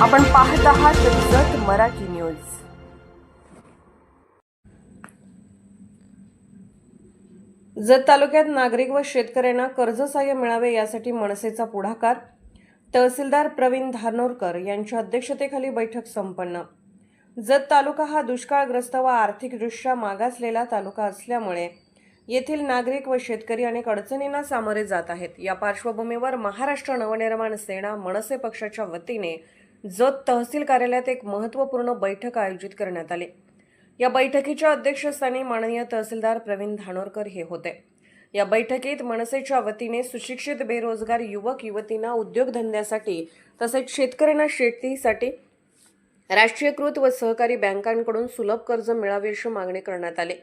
आपण पाहत आहात जत मराठी न्यूज. जत तालुक्यात नागरिक व शेतकऱ्यांना कर्जसहाय्य मिळावे यासाठी मनसेचा पुढाकार. तहसीलदार प्रवीण धानोरकर यांच्या अध्यक्षतेखाली बैठक संपन्न. जत तालुका हा दुष्काळग्रस्त व आर्थिकदृष्ट्या मागासलेला तालुका असल्यामुळे येथील नागरिक व शेतकरी अनेक अडचणींना सामोरे जात आहेत. या पार्श्वभूमीवर महाराष्ट्र नवनिर्माण सेना मनसे पक्षाच्या वतीने जत तहसील कार्यालयात एक महत्त्वपूर्ण बैठक आयोजित करण्यात आली. या बैठकीच्या अध्यक्षस्थानी माननीय तहसीलदार प्रवीण धानोरकर हे होते. या बैठकीत मनसेच्या वतीने सुशिक्षित बेरोजगार युवक युवतींना उद्योगधंद्यासाठी तसेच शेतकऱ्यांना शेतीसाठी राष्ट्रीयकृत व सहकारी बँकांकडून सुलभ कर्ज मिळावे अशी मागणी करण्यात आली.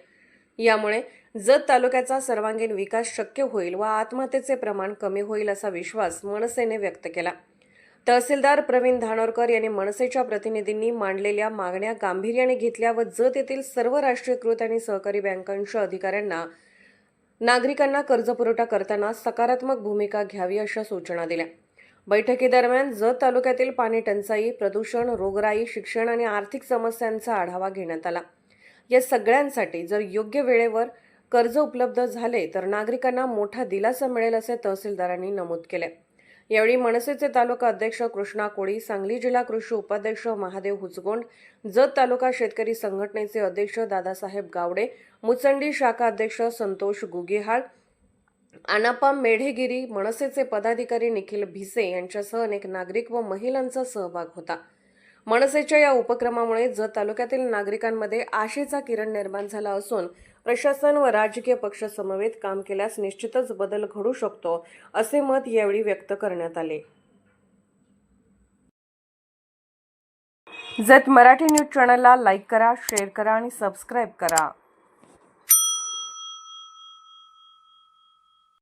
यामुळे जत तालुक्याचा सर्वांगीण विकास शक्य होईल व आत्महत्येचे प्रमाण कमी होईल असा विश्वास मनसेने व्यक्त केला. तहसीलदार प्रवीण धानोरकर यांनी मनसेच्या प्रतिनिधींनी मांडलेल्या मागण्या गांभीर्याने घेतल्या व जत येथील सर्व राष्ट्रीयकृत आणि सहकारी बँकांच्या अधिकाऱ्यांना नागरिकांना कर्जपुरवठा करताना सकारात्मक भूमिका घ्यावी अशा सूचना दिल्या. बैठकीदरम्यान जत तालुक्यातील पाणी टंचाई प्रदूषण रोगराई शिक्षण आणि आर्थिक समस्यांचा आढावा घेण्यात आला. या सगळ्यांसाठी जर योग्य वेळेवर कर्ज उपलब्ध झाले तर नागरिकांना मोठा दिलासा मिळेल असे तहसीलदारांनी नमूद केले. यावेळी मनसेचे तालुका अध्यक्ष कृष्णा कोळी सांगली जिल्हा कृषी उपाध्यक्ष महादेव हुचगोंड जत तालुका शेतकरी संघटनेचे अध्यक्ष दादासाहेब गावडे मुचंडी शाखा अध्यक्ष संतोष गुगेहाळ आनापा मेढेगिरी मनसेचे पदाधिकारी निखिल भिसे यांच्यासह अनेक नागरिक व महिलांचा सहभाग होता. मनसेच्या या उपक्रमामुळे जत तालुक्यातील नागरिकांमध्ये आशेचा किरण निर्माण झाला असून प्रशासन व राजकीय पक्ष समवेत काम केल्यास निश्चितच बदल घडू शकतो असे मत यावेळी व्यक्त करण्यात आले. जत मराठी न्यूज चॅनलला लाईक करा शेअर करा आणि सबस्क्राईब करा.